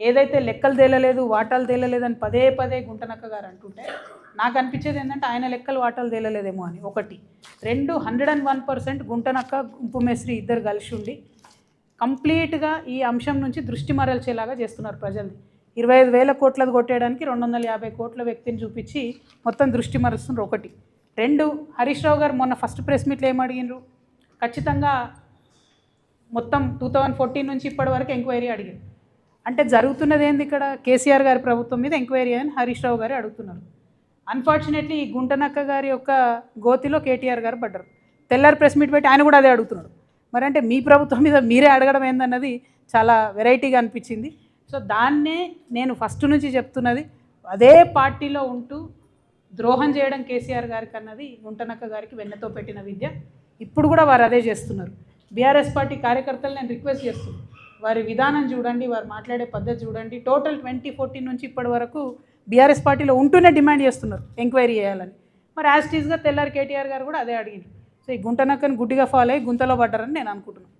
ఏదైతే లెక్కలు తేలలేదు వాటాలు తేలలేదు అని పదే పదే గుంటనక్క గారు అంటుంటే నాకు అనిపించేది ఏంటంటే ఆయన లెక్కలు వాటాలు తేలలేదేమో అని. ఒకటి. రెండు హండ్రెడ్ అండ్ వన్ పర్సెంట్ గుంటనక్క గుంపు మేస్త్రి ఇద్దరు కలిసి ఉండి కంప్లీట్గా ఈ అంశం నుంచి దృష్టి మరల్చేలాగా చేస్తున్నారు ప్రజల్ని. ఇరవై ఐదు వేల కోట్లది కొట్టేయడానికి రెండు వందల యాభై కోట్ల వ్యక్తిని చూపించి మొత్తం దృష్టి మరుస్తున్నారు ఒకటి. రెండు హరీష్ రావు గారు మొన్న ఫస్ట్ ప్రెస్ మీట్లో ఏం అడిగినారు ఖచ్చితంగా మొత్తం టూ థౌజండ్ ఫోర్టీన్ నుంచి ఇప్పటి వరకు ఎంక్వైరీ అడిగారు అంటే జరుగుతున్నది ఏంది ఇక్కడ? కేసీఆర్ గారి ప్రభుత్వం మీద ఎంక్వైరీ అని హరీష్ రావు గారు అడుగుతున్నారు. అన్ఫార్చునేట్లీ ఈ గుంటనక్క గారి యొక్క గోతిలో కేటీఆర్ గారు పడ్డారు. తెల్లారి ప్రెస్ మీట్ పెట్టి ఆయన కూడా అదే అడుగుతున్నాడు. మరి అంటే మీ ప్రభుత్వం మీద మీరే అడగడం ఏందన్నది చాలా వెరైటీగా అనిపించింది. సో దాన్నే నేను ఫస్ట్ నుంచి చెప్తున్నది. అదే పార్టీలో ఉంటూ ద్రోహం చేయడం కేసీఆర్ గారికి అన్నది గుంటనక్క గారికి వెన్నతో పెట్టిన విద్య. ఇప్పుడు కూడా వారు అదే చేస్తున్నారు. బీఆర్ఎస్ పార్టీ కార్యకర్తలు నేను రిక్వెస్ట్ చేస్తున్నాను. వారి విధానం చూడండి వారు మాట్లాడే పద్ధతి చూడండి. టోటల్ ట్వంటీ ఫోర్టీన్ నుంచి ఇప్పటి వరకు బీఆర్ఎస్ పార్టీలో ఉంటూనే డిమాండ్ చేస్తున్నారు ఎంక్వైరీ చేయాలని. మరి యాజ్ టీజ్గా తెల్లారి కేటీఆర్ గారు కూడా అదే అడిగింది సో ఈ గుంటనక్కని గుడ్డిగా ఫాలో అయ్యి గుంతలో పడ్డారని నేను అనుకుంటున్నాను.